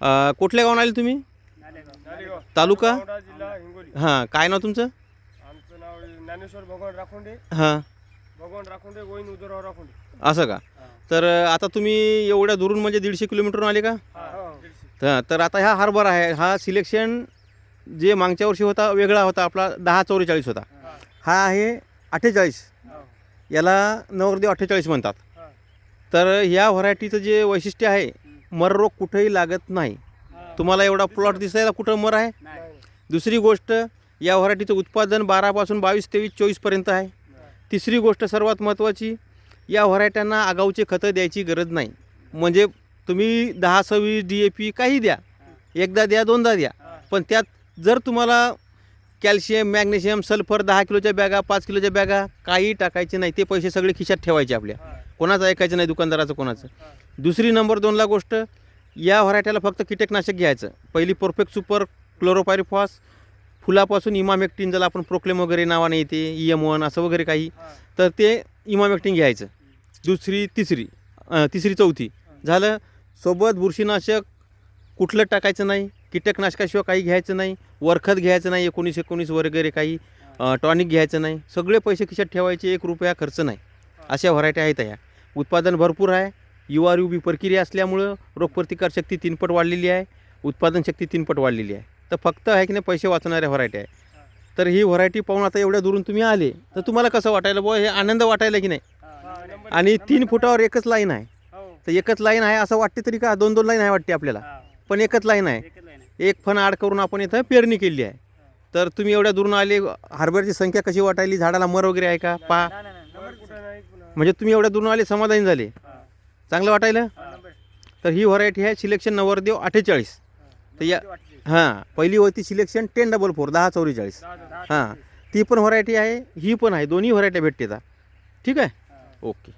अ, कुठल्या गावाला आले तुम्ही? नालेगाव तालुका? औंढा जिल्हा हिंगोली हां काय नाव तुमचं? आमचं नाव ज्ञानेश्वर भगवान राखोंडे. हां. भगवान राखोंडे गोविंद उदयराव राखोंडे. असं का? तर अ, आता तुम्ही एवढ्या दुरून म्हणजे दीडशे किलोमीटरवरून आले का? हा दीडशे तर तर आता हा हार्बर आहे. हा सिलेक्शन जे मागच्या वर्षी होता वेगळा होता. आपला दहा चौवेचाळीस होता. हा. हा आहे अठ्ठेचाळीस. हा. याला नवरदेव अठ्ठेचाळीस म्हणतात. हा. तर ह्या व्हरायटीचं जे वैशिष्ट्य आहे मर रोग कुठेही लागत नाही. तुम्हाला एवढा प्लॉट दिसायला कुठं मर आहे? दुसरी गोष्ट या व्हरायटीचं उत्पादन बारापासून बावीस तेवीस चोवीसपर्यंत आहे. तिसरी गोष्ट सर्वात महत्त्वाची या व्हरायट्यांना आगाऊचे खतं द्यायची गरज नाही. म्हणजे तुम्ही दहा सव्वीस डी ए पी काही द्या. एकदा द्या दोनदा द्या. पण त्यात जर तुम्हाला कॅल्शियम मॅग्नेशियम सल्फर दहा किलोच्या बॅगा पाच किलोच्या बॅगा काही टाकायचे नाही ते पैसे सगळे खिशात ठेवायचे आपल्या. कोणाचं ऐकायचं नाही दुकानदाराचं कोणाचं? दुसरी नंबर दोनला गोष्ट या व्हरायट्याला फक्त कीटकनाशक घ्यायचं. पहिली परफेक्ट सुपर क्लोरोपायरिफॉस फुलापासून इमामेक्टिन ज्याला आपण प्रोक्लेम वगैरे नावाने येते ई एम वन असं वगैरे काही तर ते इमामेक्टिन घ्यायचं. दुसरी तिसरी तिसरी चौथी. झालं सोबत बुरशीनाशक कुठलं टाकायचं नाही कीटकनाशकाशिवाय काही घ्यायचं नाही वरखत घ्यायचं नाही एकोणीस एकोणीस वगैरे काही टॉनिक घ्यायचं नाही सगळे पैसे खिशात ठेवायचे एक रुपया खर्च नाही. अशा व्हरायटी आहेत ह्या उत्पादन भरपूर आहे. युवा बी प्रक्रिया असल्यामुळं रोगप्रतिकार शक्ती तीनपट वाढलेली आहे. उत्पादन शक्ती तीनपट वाढलेली आहे. तर फक्त आहे की नाही पैसे वाचणाऱ्या व्हरायटी आहे. तर ही व्हरायटी पाहून आता एवढ्या दुरून तुम्ही आले तर तुम्हाला कसं वाटायला बुवा हे आनंद वाटायला की नाही? आणि तीन फुटावर एकच लाईन आहे. तर एकच लाईन आहे असं वाटते तरी का? दोन दोन लाईन आहे वाटते आपल्याला. पण एकच लाईन आहे. एक फण आड करून आपण इथं पेरणी केली आहे. तर तुम्ही एवढ्या दुरून आले हार्बरची संख्या कशी वाटायली झाडाला मर वगैरे आहे का? पा नंबर कुठं नाही पुन्हा म्हणजे तुम्ही एवढ्या दुरून आले समाधानी झाले. चांगलं वाटायला? तर ही व्हरायटी आहे सिलेक्शन नवरदेव अठ्ठेचाळीस. तर या हां पहिली होती सिलेक्शन टेन डबल फोर दहा चौवेचाळीस. हां ती पण व्हरायटी आहे ही पण आहे दोन्ही व्हरायटी भेटते ठीक आहे? ओके.